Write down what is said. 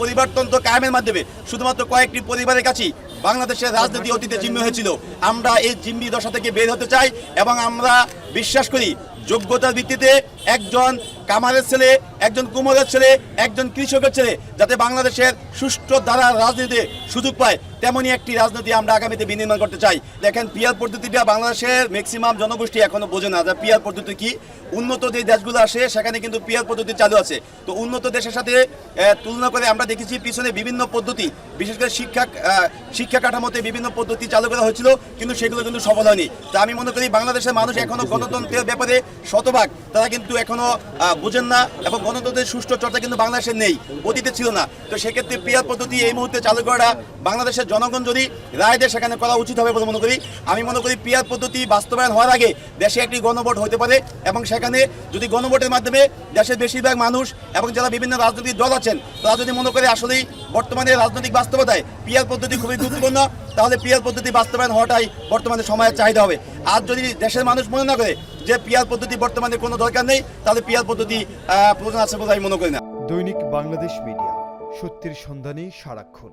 পরিবারতন্ত্র কায়েমের মাধ্যমে শুধুমাত্র কয়েকটি পরিবারের কাছেই বাংলাদেশের রাজনীতি অতীতে জিম্মি হয়েছিল। আমরা এই জিম্মি দশা থেকে বের হতে চাই এবং আমরা বিশ্বাস করি যোগ্যতার ভিত্তিতে একজন কামারের ছেলে একজন কুমোরের ছেলে একজন কৃষকের ছেলে যাতে বাংলাদেশের সুষ্ঠু দ্বারা রাজনীতিতে সুযোগ পায় তেমনই একটি রাজনীতি আমরা আগামীতে বিনির্মাণ করতে চাই। দেখেন পিয়ার পদ্ধতিটা বাংলাদেশের ম্যাক্সিমাম জনগোষ্ঠী এখনও বোঝে না যে পিয়ার পদ্ধতি কি। উন্নত যে দেশগুলো আসে সেখানে কিন্তু পিয়ার পদ্ধতি চালু আছে। তো উন্নত দেশের সাথে তুলনা করে আমরা দেখেছি পিছনে বিভিন্ন পদ্ধতি। বিশেষ করে শিক্ষা শিক্ষা কাঠামোতে বিভিন্ন পদ্ধতি চালু করা হয়েছিল কিন্তু সেগুলো কিন্তু সফল হয়নি। তা আমি মনে করি বাংলাদেশের মানুষ এখনও গণতন্ত্রের ব্যাপারে শতভাগ তারা কিন্তু এখনও আহ, বুঝেন না এবং গণতন্ত্রের সুষ্ঠু চর্চা কিন্তু বাংলাদেশে নেই, অতীতে ছিল না। তো সেক্ষেত্রে পিয়ার পদ্ধতি এই মুহূর্তে চালু করাটা বাংলাদেশের জনগণ যদি রায় দেয় সেখানে করা উচিত হবে বলে মনে করি। আমি মনে করি পিয়ার পদ্ধতি বাস্তবায়ন হওয়ার আগে দেশে একটি গণভোট হতে পারে এবং সেখানে যদি গণভোটের মাধ্যমে দেশের বেশিরভাগ মানুষ এবং যারা বিভিন্ন রাজনৈতিক দল আছেন, তারা যদি মনে করে আসলেই বর্তমানে রাজনৈতিক বাস্তবতায় পিয়ার পদ্ধতি খুবই গুরুত্বপূর্ণ, তাহলে পিয়ার পদ্ধতি বাস্তবায়ন হওয়াটাই বর্তমানে সময়ের চাহিদা হবে। আর যদি দেশের মানুষ মনে না করে যে পিয়ার পদ্ধতি বর্তমানে কোনো দরকার নেই, তাহলে পিয়ার পদ্ধতি প্রয়োজন আছে বলে আমি মনে করি না। দৈনিক বাংলাদেশ মিডিয়া, সত্যির সন্ধানে সারাক্ষণ।